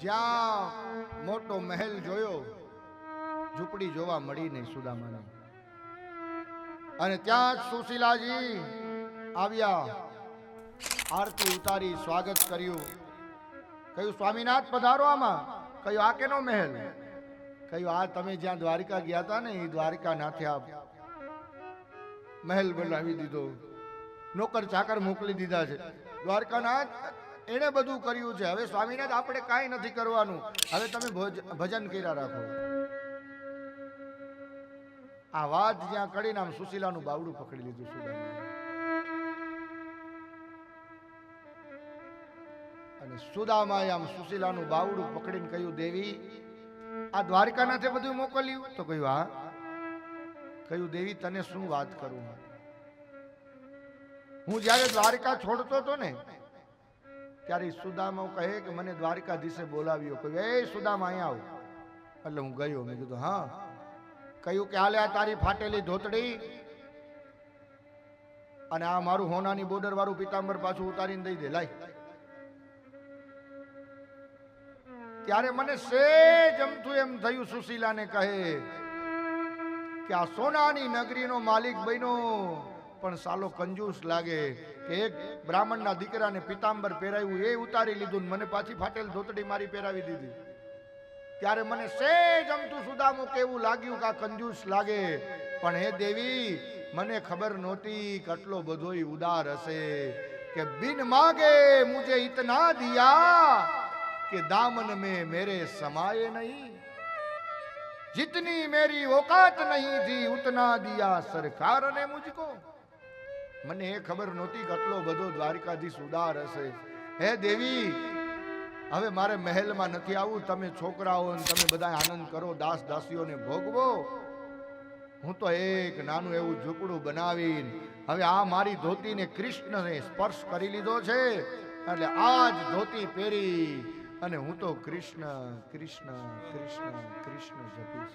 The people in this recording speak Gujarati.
જ્યાં મોટો મહેલ જોયો, ઝૂંપડી જોવા મળી નહીં સુદામાને. અને ત્યાં જ સુશીલાજી આવ્યા, આરતી ઉતારી સ્વાગત કર્યું. કહ્યું, સ્વામીનાથ, પધારો આમાં. કહ્યું, આ કેનો મહેલ? કહ્યું, આ તમે જ્યાં દ્વારિકા ગયા હતા ને એ દ્વારિકા નાથે આપ મહેલ બનાવી દીધો. નોકર ચાકર મોકલી દીધા છે. દ્વારકાનાથ એણે બધું કર્યું છે. હવે સ્વામીનાથ, આપણે કાંઈ નથી કરવાનું. હવે તમે ભોજ- ભજન કર્યા રાખો. આ વાત જ્યાં કરીને આમ સુશીલાનું બાવડું પકડી લીધું સુદામાએ. અને સુદામાએ આમ સુશીલાનું બાવડું પકડીને કહ્યું, દેવી, આ દ્વારકાનાથે બધું મોકલ્યું? તો કહ્યું, હા. કહ્યું, દેવી, તને શું વાત કરું? હું જ્યારે દ્વારકા છોડતો હતો ને ત્યારે સુદામા કહે કે મને દ્વારકાધીશે બોલાવ્યો કહ્યું એ સુદામા, અહીંયા આવ. એટલે હું ગયો, મેં કીધું, હા. કહ્યું કે, હાલે આ તારી ફાટેલી ધોતડી અને આ મારું હોનાની બોર્ડર વાળું પિતાંબર પાછું ઉતારીને દઈ દે. લાય. ત્યારે મને સેજ જમતું એમ થયું સુશીલાને કહે કે, આ સોનાની નગરીનો માલિક બન્યો. પણ સાલો કંજૂસ લાગે કે એક બ્રાહ્મણના દીકરાને પિતાંબર પહેરાવ્યું એ ઉતારી લીધું ને મને પાછી ફાટેલ ધોતડી મારી પહેરાવી દીધી ત્યારે મને સેજ અમથું સુદામું કેવું લાગ્યું કે આ કંજૂસ લાગે પણ હે દેવી મને ખબર નહોતી કેટલો બધોય ઉદાર હશે કે બિન માગે મુજે ઇતના દિયા કે દામન में मेरे समाये नहीं जितनी मेरी औकात नहीं थी उतना दिया सरकार ने मुझको મને એ ખબર નહોતી કેટલો બધો દ્વારકાધીશ ઉદાર હશે. હે દેવી, હવે મારે મહેલમાં નથી આવવું. તમે છોકરાઓ તમે બધા આનંદ કરો દાસ દાસીઓને ભોગવો. હું તો એક નાનું એવું ઝૂંપડું બનાવીને હવે આ મારી ધોતીને કૃષ્ણને સ્પર્શ કરી લીધો છે. એટલે આ જ ધોતી પહેરી અને હું તો કૃષ્ણ કૃષ્ણ કૃષ્ણ કૃષ્ણ જપીશ.